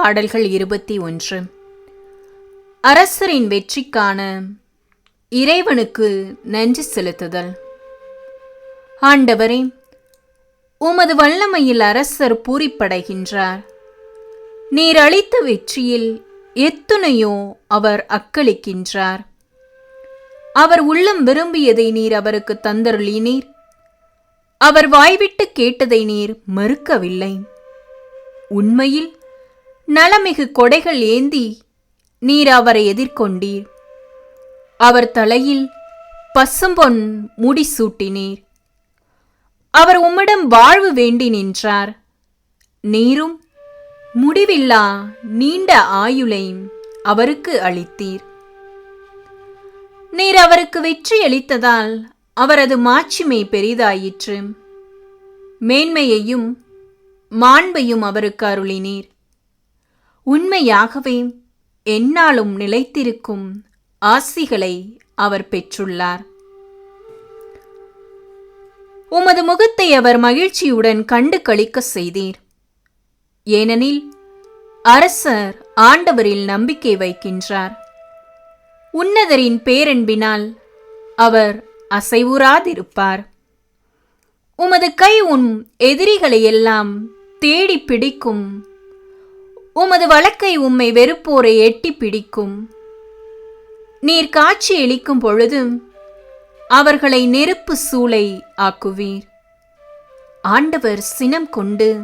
பாடல்கள் இருபத்தி ஒன்று. அரசரின் வெற்றிக்கான இறைவனுக்கு நன்றி செலுத்துதல். ஆண்டவரே உமது வல்லமையில் அரசர் பூரிப்படைகின்றார். நீர் அளித்த வெற்றியில் எத்துணையோ அவர் அக்களிக்கின்றார். அவர் உள்ளம் விரும்பியதை நீர் அவருக்கு தந்தருளினீர். அவர் வாய்விட்டு கேட்டதை நீர் மறுக்கவில்லை. உண்மையில் நலமிகு கொடைகள் ஏந்தி நீர் அவரை எதிர்கொண்டீர். அவர் தலையில் பசும்பொன் முடி சூட்டினீர் அவர் உம்மிடம் வாழ்வு வேண்டி நின்றார். நீரும் முடிவில்லா நீண்ட ஆயுளை அவருக்கு அளித்தீர். நீர் அவருக்கு வெற்றி அளித்ததால் அவரது மாட்சிமை பெரிதாயிற்று. மேன்மையையும் மாண்பையும் அவருக்கு அருளினீர். உண்மையாகவே எந்நாளும் நிலைத்திருக்கும் ஆசிகளை அவர் பெற்றுள்ளார். உமது முகத்தை அவர் மகிழ்ச்சியுடன் கண்டு களிக்க செய்தீர். ஏனெனில் அரசர் ஆண்டவரில் நம்பிக்கை வைக்கின்றார். உன்னதரின் பேரன்பினால் அவர் அசைவுறாதிருப்பார். உமது கை உன் எதிரிகளை எல்லாம் தேடி பிடிக்கும் உமது வழக்கை உம்மை வெறுப்போரை எட்டி பிடிக்கும். நீர் காட்சி அளிக்கும் பொழுதும் அவர்களை நெருப்பு சூளை ஆக்குவீர். ஆண்டவர் சினம் கொண்டு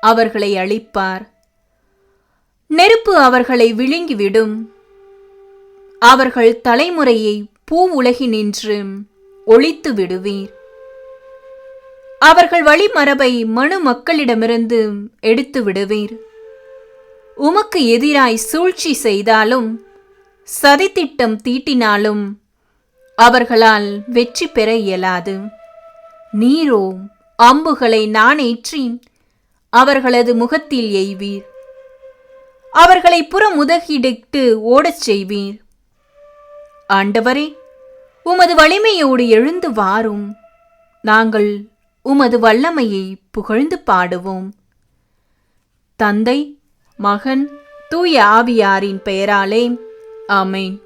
அவர்களை அழிப்பார். நெருப்பு அவர்களை விழுங்கிவிடும். அவர்கள் தலைமுறையை பூ உலகினின்று ஒழித்து விடுவீர். அவர்கள் வழிமரபை மனு மக்களிடமிருந்து எடுத்து விடுவீர். உமக்கு எதிராய் சூழ்ச்சி செய்தாலும் சதித்திட்டம் தீட்டினாலும் அவர்களால் வெற்றி பெற இயலாது. நீரோ அம்புகளை நானேற்றி அவர்களது முகத்தில் எய்வீர். அவர்களை புறமுதகிடிட்டு ஓடச் செய்வீர். ஆண்டவரே உமது வலிமையோடு எழுந்து வாரும். நாங்கள் உமது வல்லமையை புகழ்ந்து பாடுவோம். தந்தை மகன் தூய ஆவியாரின் பெயராலே. ஆமேன்.